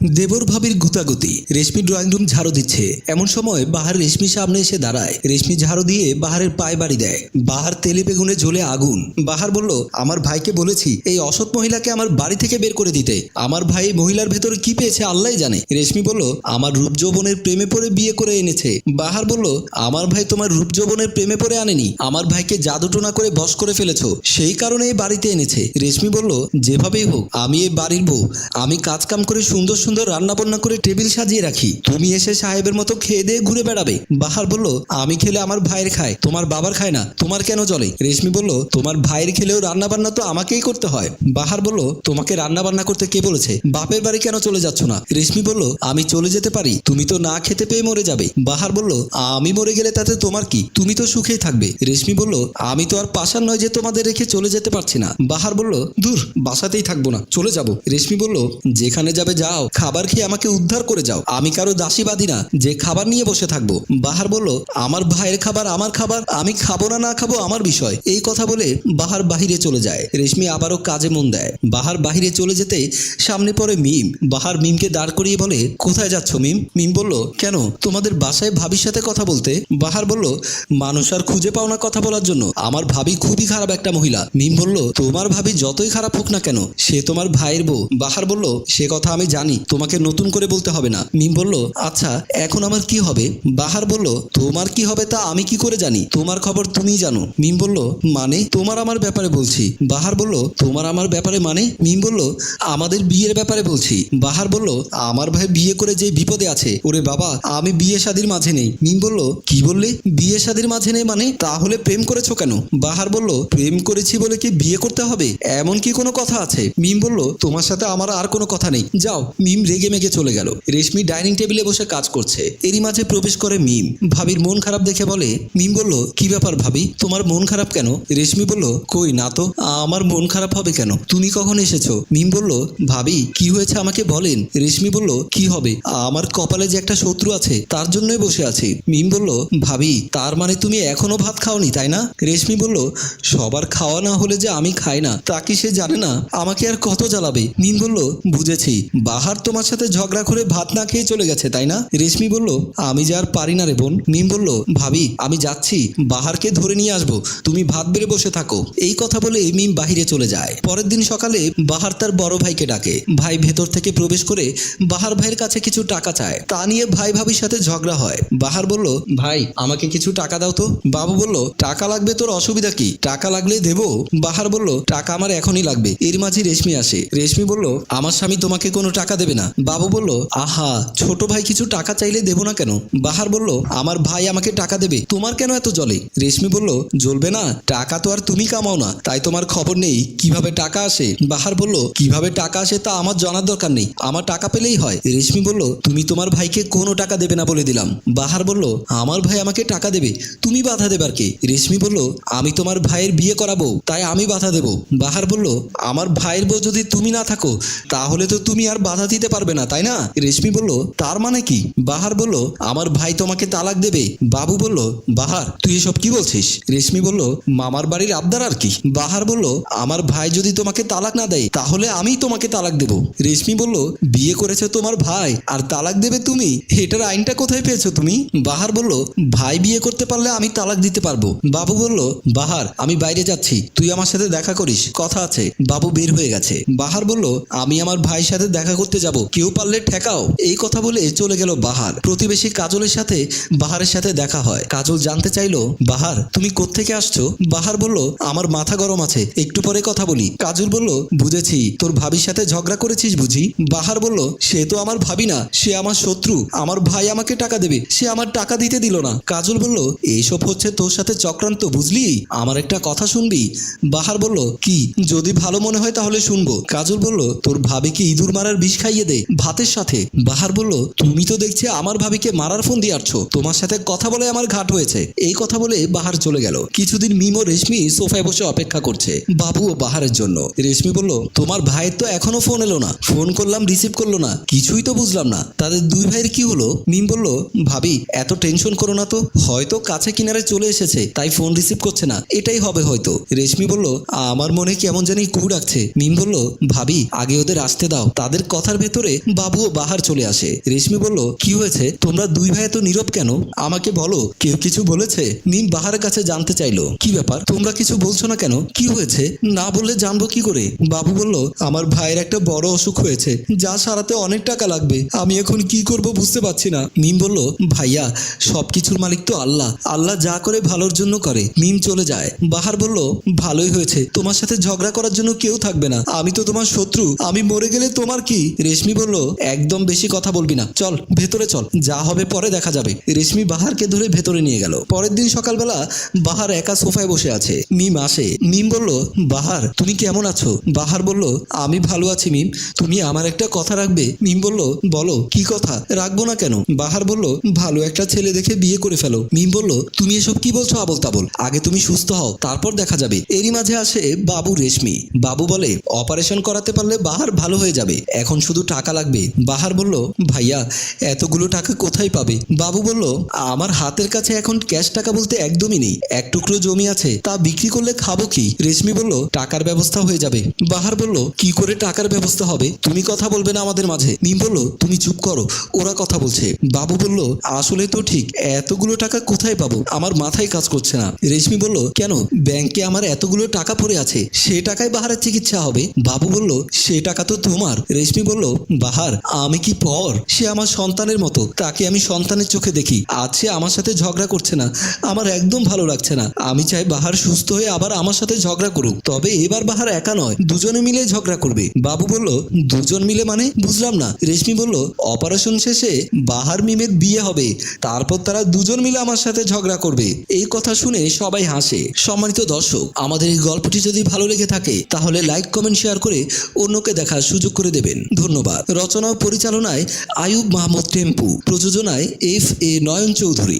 দেবর ভাবির গুতাগুতি। রেশমি drawing room ঝাড়ু দিচ্ছে। এমন সময় বাহার রেশমি সামনে এসে দাঁড়ায়। রেশমি ঝাড়ু দিয়ে বাহারের পায়ে বাড়ি দেয়। বাহার তেলে বেগুনে জ্বলে আগুন। বাহার বলল, আমার ভাইকে বলেছি, এই অসৎ মহিলাকে আমার বাড়ি থেকে বের করে দিতে। আমার ভাই মহিলার ভেতরে কি পেয়েছে আল্লাহ জানে। রেশমি বলল, আমার রূপ যৌবনের প্রেমে পড়ে বিয়ে করে এনেছে। বাহার বলল, আমার ভাই তোমার রূপ যৌবনের প্রেমে পড়ে আনেনি। আমার ভাইকে জাদুটোনা করে বশ করে ফেলেছো। সেই কারণে এই বাড়িতে এনেছে। রেশমি বলল, যেভাবেই হোক, আমি এই বাড়ির বউ। আমি কাজ কাম করে সুন্দর সুন্দর রান্না বান্না করে টেবিল সাজিয়ে রাখি। তুমি এসে সাহেবের মতো খেয়ে দিয়ে ঘুরে বেড়াবে। বাহার বলল, আমি খেলে আমার ভাইয়ের খায়, তোমার বাবার খায় না, তোমার কেন চলে রেশমি বলল, তোমার ভাইয়ের খেলেও রান্না বান্না তো আমাকেই করতে হয়। বাহার বলল, তোমাকে রান্না বান্না করতে কে বলেছে? বাপের বাড়ি কেন চলে যাচ্ছ না? রেশমি বলল, আমি চলে যেতে পারি, তুমি তো না খেতে পেয়ে মরে যাবে। বাহার বলল, আমি মরে গেলে তাতে তোমার কি? তুমি তো সুখেই থাকবে। রেশমি বলল, আমি তো আর পাশার নয় যে তোমাদের রেখে চলে যেতে পারছি না। বাহার বলল, দূর, বাসাতেই থাকব না, চলে যাব। রেশমি বলল, যেখানে যাবে যাও খাবার খেয়ে আমাকে উদ্ধার করে যাও। আমি কারও দাসী বাঁধি না, যে খাবার নিয়ে বসে থাকব। বাহার বলল, আমার ভাইয়ের খাবার, আমার খাবার, আমি খাব না না খাব আমার বিষয়। এই কথা বলে বাহার বাহিরে চলে যায়। রেশমি আবারও কাজে মন দেয়। বাহার বাহিরে চলে যেতে সামনে পড়ে মিম। বাহার মিমকে দাঁড় করিয়ে বলে, কোথায় যাচ্ছ মিম? মিম বলল, কেন? তোমাদের বাসায় ভাবির সাথে কথা বলতে? বাহার বলল, মানুষ আর খুঁজে পাও না কথা বলার জন্য। আমার ভাবি খুবই খারাপ একটা মহিলা। মিম বলল, তোমার ভাবি যতই খারাপ হোক না কেন, সে তোমার ভাইয়ের বউ। বাহার বলল, সে কথা আমি জানি তোমাকে নতুন করে বলতে হবে না। মিম বলল আচ্ছা এখন আমার কি হবে? বাহার বলল, তোমার কি হবে তা আমি কি করে জানি? তোমার খবর তুমিই জানো। মিম বলল মানে? তোমার আমার ব্যাপারে বলছি। বাহার বলল, তোমার আমার ব্যাপারে মানে? মিম বলল, আমাদের বিয়ের ব্যাপারে বলছি। বাহার বলল, আমার ভাই বিয়ে করে যে বিপদে আছে, ওরে বাবা, আমি বিয়ে শাদির মাঝে নেই। মিম বলল, কি বললে? বিয়ে শাদির মাঝে নেই মানে? তাহলে প্রেম করেছ কেন? বাহার বলল, প্রেম করেছি বলে কি বিয়ে করতে হবে? এমন কি কোনো কথা আছে? মিম বলল, তোমার সাথে আমার আর কোনো কথা নেই। যাও, মিম রেগে মেগে চলে গেল। রেশমি ডাইনিং টেবিলে বসে কাজ করছে। এরই মাঝে প্রবেশ করে মিম। ভাবির মন খারাপ দেখে বলে, মিম বলল, কি ব্যাপার ভাবি? তোমার মন খারাপ কেন? রেশমি বলল, কই না তো, আমার মন খারাপ হবে কেন? তুমি কখন এসেছ? মিম বলল, ভাবি, কি হয়েছে আমাকে বলেন? রেশমি বলল, কি হবে? আমার কপালে যে একটা শত্রু আছে, তার জন্যই বসে আছি। মিম বলল, ভাবি, তার মানে তুমি এখনও ভাত খাওনি, তাই না? রেশমি বলল, সবার খাওয়া না হলে যে আমি খাই না, তা কি সে জানে না? আমাকে আর কত জ্বালাবে? মিম বলল, বুঝেছি। বাহার তোমার সাথে ঝগড়া করে ভাত না খেয়ে চলে গেছে, তাই না? রেশমি বলল, আমি যে আর পারি না রে বোন। মিম বলল, ভাবি, আমি যাচ্ছি, বাহারকে ধরে নিয়ে আসব, তুমি ভাত বেড়ে বসে থাকো। এই কথা বলে মিম বাহিরে চলে যায়। পরের দিন সকালে বাহার তার বড় ভাইকে ডাকে। ভাই ভেতর থেকে প্রবেশ করে বাহার ভাইয়ের কাছে কিছু টাকা চায়। তা নিয়ে ভাই ভাবির সাথে ঝগড়া হয়। বাহার বলল, ভাই, আমাকে কিছু টাকা দাও তো। বাবু বলল, টাকা লাগবে তোর অসুবিধা কি? টাকা লাগলে দেবো? বাহার বলল, টাকা আমার এখনই লাগবে। এর মাঝে রেশমি আসে। রেশমি বলল, আমার স্বামী তোমাকে কোনো টাকা দেবে না। বাবু বলল, আহা, ছোট ভাই কিছু টাকা চাইলে দেবো না কেন? বাহার বলল, আমার ভাই আমাকে টাকা দেবে, তোমার কেন এত জলে? রেশমি বলল, জ্বলবে না, টাকা তো আর তুমি কামাও না, তাই তোমার খবর নেই, কীভাবে টাকা আসে? বাহার বলল, কীভাবে টাকা আসে তা আমার জানার দরকার নেই, আমার টাকা পেলেই হয়। রেশমি বলল, তুমি তোমার ভাইকে কোনো টাকা দেবে না বলে দিলাম। বাহার বলল, আমার ভাই আমাকে টাকা দেবে, তুমি বাধা দেবার কে? রেশমি বলল, আমি তোমার ভাইয়ের বিয়ে করাবো, তাই আমি বাধা দেব। বাহার বলল, আমার ভাইয়ের বউ যদি তুমি না থাকো, তাহলে তো তুমি আর বাধা দিতে পারবে না, তাই না? রেশমি বলল, তার মানে কি? বাহার বলল, আমার ভাই তোমাকে তালাক দেবে। বাবু বলল, বাহার, তুই এসব কি বলছিস? রেশমি বলল, মামার বাড়ির আবদার আর কি? বাহার বলল, আমার ভাই যদি তোমাকে তালাক না দেয়, তাহলে আমি তোমাকে তালাক দেব। রেশমি বলল, বিয়ে করেছে তোমার ভাই, আর তালাক দেবে তুমি? এটার আইনটা কোথায় পেয়েছ তুমি? বাহার বলল, ভাই বিয়ে করতে পারলে আমি তালাক দিতে পারব। বাবু বলল, বাহার, আমি বাইরে যাচ্ছি, তুই আমার সাথে দেখা করিস, কথা আছে। বাবু বের হয়ে গেছে। বাহার বলল, আমি আমার ভাইয়ের সাথে দেখা করতে যাব। কেউ পারলে ঠেকাও। এই কথা বলে চলে গেল বাহার। প্রতিবেশী কাজলের সাথে বাহারের সাথে দেখা হয়। কাজল জানতে চাইলো, বাহার, তুমি কোত্থেকে আসছো? বাহার বলল, আমার মাথা গরম আছে, একটু পরে কথা বলি। কাজল বলল, বুঝেছি, তোর ভাবির সাথে ঝগড়া করেছিস বুঝি? বাহার বলল, সে তো আমার ভাবি না, সে আমার শত্রু। আমার ভাই আমাকে টাকা দেবে, সে আমার টাকা দিতে দিল না। কাজল বলল, এইসব হচ্ছে তোর সাথে চক্রান্ত বুঝলি? আমার একটা কথা শুনবি? বাহার বলল, কি? যদি ভালো মনে হয় তাহলে শুনব। কাজল বলল, তোর ভাবিকে ইঁদুর মারার বিষ খাইয়ে দে। ভাতের সাথে। বাহার বলল, তুমি তো দেখছি আমার ভাবিকে মারার ফোন দিয়ে আসছো তোমার সাথে কথা বলে আমার ঘাট হয়েছে। এই কথা বলে বাহার চলে গেল। কিছুদিন মিম রেশমি সোফায় বসে অপেক্ষা করছে, বাবু ও বাহারের জন্য। রেশমি বলল, তোমার ভাইয়ের তো এখনও ফোন এলো না। ফোন করলাম, রিসিভ করল না। কিছুই তো বুঝলাম না। তাদের দুই ভাইয়ের কি হলো? মিম বলল, ভাবি, এত টেনশন করো না তো। হয়তো কাছে কিনারে চলে এসেছে, তাই ফোন রিসিভ করছে না। এটাই হবে হয়তো। রেশমি বলল, আমার মনে কেমন জানি কু ডাকছে। মিম বলল, ভাবি, আগে ওদের আসতে দাও। তাদের কথার ভেতর বাবু ও বাহার চলে আসে। রেশমি বলল, কি হয়েছে? তোমরা দুই ভাই এত নীরব কেন? আমাকে বলো, কেউ কিছু বলেছে? মিম বাহারের কাছে জানতে চাইলো, কি ব্যাপার? তোমরা কিছু বলছো না কেন? কি হয়েছে? না বললে জানব কি করে? বাবু বলল, আমার ভাইয়ের একটা বড় অসুখ হয়েছে, যা সারাতে অনেক টাকা লাগবে। আমি এখন কি করব বুঝতে পারছি না। মিম বলল, ভাইয়া, সবকিছুর মালিক তো আল্লাহ। আল্লাহ যা করে ভালোর জন্য করে। মিম চলে যায়। বাহার বলল, ভালোই হয়েছে। তোমার সাথে ঝগড়া করার জন্য কেউ থাকবে না। আমি তো তোমার শত্রু। আমি মরে গেলে তোমার কি? রেশমি বলল, একদম বেশি কথা বলবি না। চল, ভেতরে চল। যা হবে পরে দেখা যাবে। রেশমি বাহারকে ধরে ভেতরে নিয়ে গেল। পরের দিন সকালবেলা বাহার একা সোফায় বসে আছে। মিম আসে। মিম বলল, বাহার, তুমি কেমন আছো? বাহার বলল, আমি ভালো আছি মিম। তুমি আমার একটা কথা রাখবে? মিম বলল, বলো, কি কথা? রাখব না কেন? বাহার বলল, ভালো একটা ছেলে দেখে বিয়ে করে ফেলো। মিম বলল, তুমি এসব কি বলছো আবল তাবল আগে তুমি সুস্থ হও, তারপর দেখা যাবে। এরই মাঝে আসে বাবু রেশমি। বাবু বলে, অপারেশন করাতে পারলে বাহার ভালো হয়ে যাবে। এখন শুধু টাকা লাগবে? বাহার বলল, ভাইয়া, এতগুলো টাকা কোথায় পাবে? বাবু বলল, আমার হাতের কাছে এখন ক্যাশ টাকা বলতে একদমই নেই। এক টুকরো জমি আছে, তা বিক্রি করলে খাব কি? রেশমি বলল, টাকার ব্যবস্থা হয়ে যাবে। বাহার বলল, কি করে টাকার ব্যবস্থা হবে? তুমি কথা বলবে না আমাদের মাঝে। মিম বলল, তুমি চুপ করো, ওরা কথা বলছে। বাবু বলল, আসলে তো ঠিক, এতগুলো টাকা কোথায় পাবো? আমার মাথায় কাজ করছে না। রেশমি বলল, কেন? ব্যাংকে আমার এতগুলো টাকা পড়ে আছে, সে টাকায় বাহারের চিকিৎসা হবে? বাবু বলল, সে টাকা তো তোমার। রেশমি বলল বাহার, আমি কি পর? সে আমার সন্তানের মতো। তাকে আমি সন্তানের চোখে দেখি। আজ সে আমার সাথে ঝগড়া করছে না। আমার একদম ভালো লাগছে না। আমি চাই বাহার সুস্থ হয়ে আবার আমার সাথে ঝগড়া করুক। তবে এবার বাহার একা নয়, দুজনে মিলে ঝগড়া করবে। বাবু বলল, দুজন মিলে মানে? বুঝলাম না। রেশমি বলল, অপারেশন শেষে বাহার মিমের বিয়ে হবে। তারপর তারা দুজন মিলে আমার সাথে ঝগড়া করবে। এই কথা শুনে সবাই হাসে। সম্মানিত দর্শক, আমাদের এই গল্পটি যদি ভালো লেগে থাকে, তাহলে লাইক, কমেন্ট, শেয়ার করে অন্যকে দেখার সুযোগ করে দেবেন। ধন্যবাদ। রচনা ও পরিচালনায় আয়ুব মাহমুদ টেম্পু। প্রযোজনায় এফ এ নয়ন চৌধুরী